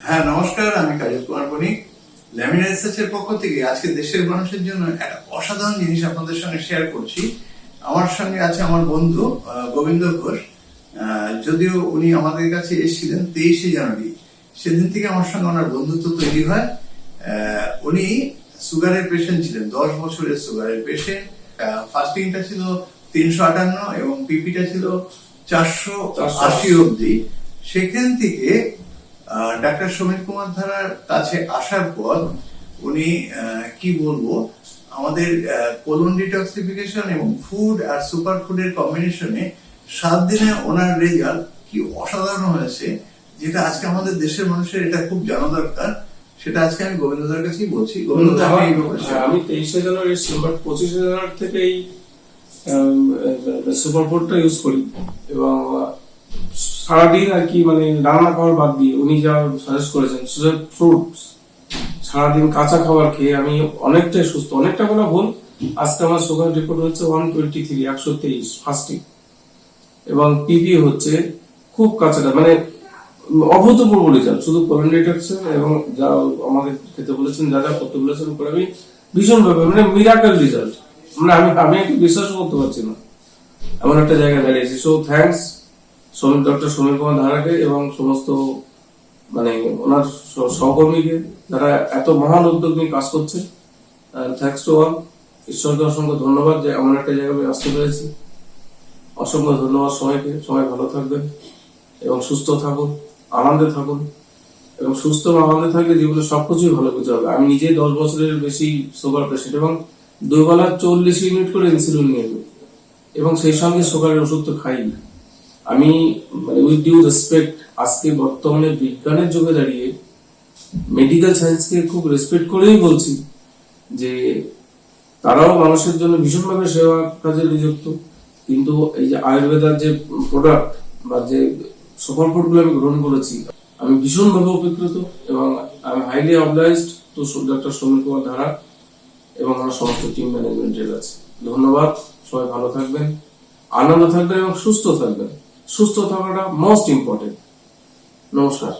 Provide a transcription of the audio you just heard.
হ্যাঁ নমস্কার, আমি কাজল কুমার বণিক। ল্যামিনা রিসার্চের পক্ষ থেকে আজকে দেশের মানুষের জন্য একটা অসাধারণ জিনিস আপনাদের সঙ্গে শেয়ার করছি। আমার সঙ্গে আছে আমার বন্ধু গোবিন্দ ঘোষ। যদিও উনি আমাদের কাছে এসেছিলেন তেইশে জানুয়ারি। সেদিন থেকে আমার সঙ্গে ওনার বন্ধুত্ব তৈরি হয়। উনি সুগারের পেশেন্ট ছিলেন, দশ বছরের সুগারের পেশেন্ট ফাস্টিংটা ছিল তিনশো আটান্ন এবং পিপিটা ছিল চারশো আশি অব্দি সেখান থেকে ডাক্তার সমীর কুমার ধারার কাছে আসার পর উনি কি বলব আমাদের কোলন ডিটক্সিফিকেশন এবং ফুড আর সুপার ফুডের কম্বিনেশনে সাত দিনে ওনার রেজাল্ট কি অসাধারণ হয়েছে যেটা আজকে আমাদের দেশের মানুষের এটা খুব জানা দরকার। সেটা আজকে আমি গোবিন্দদার কাছেই বলছি। গোবিন্দ আপনি এই হ্যাঁ, আমি তেইশে জানুয়ারি বাট পঁচিশে জানুয়ারি থেকে এই সুপার ফুডটা ইউজ করি। এবং সারাদিন আর কি মানে রান্না খাবার বাদ দিয়ে উনি যা সাজেস্ট করেছেন ফ্রুটস সারাদিন কাঁচা খাবার খেয়ে আমি অনেকটাই সুস্থ, অনেকটা কোনো ভুল, আজকে আমার সুগার রিপোর্ট হচ্ছে ওয়ান টোয়েন্টি থ্রি একশো তেইশ ফাস্টিং এবং পিপি হচ্ছে খুব কাঁচাটা মানে অভূতপূর্ব রেজাল্ট শুধু কোরোনাটেক্সের এবং যা আমাকে খেতে বলেছেন, যা যা করতে বলেছেন উপরে আমি ভীষণ ভাবে মানে মিরাকেল রেজাল্ট মানে আমি আমি একটু বিশ্বাস করতে পারছি না। এমন একটা জায়গায় দাঁড়িয়েছি। So thanks Samir doctor Samir Kumar ধারাকে এবং সমস্ত মানে ওনার সহকর্মীকে যারা এত মহান উদ্যোগ নিয়ে কাজ করছে থ্যাঙ্কস টু অল ঈশ্বরকে অসংখ্য ধন্যবাদ যে এমন একটা জায়গায় আসতে পেরেছি অসংখ্য ধন্যবাদ সবাইকে সবাই ভালো থাকবেন এবং সুস্থ থাকুন, আনন্দে থাকুন এবং সুস্থ আনন্দে থাকলে জীবনে সবকিছুই ভালো কিছু হবে আমি নিজে দশ বছরের বেশি সুগার পেশেন্ট এবং দুই বেলা চল্লিশ ইউনিট করে ইনসুলিন নিয়ে। এবং সেই সঙ্গে সুগারের ওষুধ তো খাই না। আমি মানে উইথ ডিউ রেসপেক্ট আজকে বর্তমানে বিজ্ঞানের যুগে দাঁড়িয়ে মেডিকেল সায়েন্সকে খুব রেসপেক্ট করেই বলছি যে তারাও মানুষের জন্য ভীষণভাবে সেবা কাজে নিযুক্ত। কিন্তু এই যে আয়ুর্বেদার যে প্রোডাক্ট বা যে সুপার ফুডগুলো আমি গ্রহণ করেছি, আমি ভীষণভাবে উপকৃত এবং আমি হাইলি অবলাইজড তো ডক্টর সমীর কুমার ধারা এবং আমার সমস্ত টিম ম্যানেজমেন্টের কাছে। ধন্যবাদ, সবাই ভালো থাকবেন, আনন্দ থাকবেন এবং সুস্থ থাকবেন। সুস্থ থাকাটা মোস্ট ইম্পর্টেন্ট নমস্কার।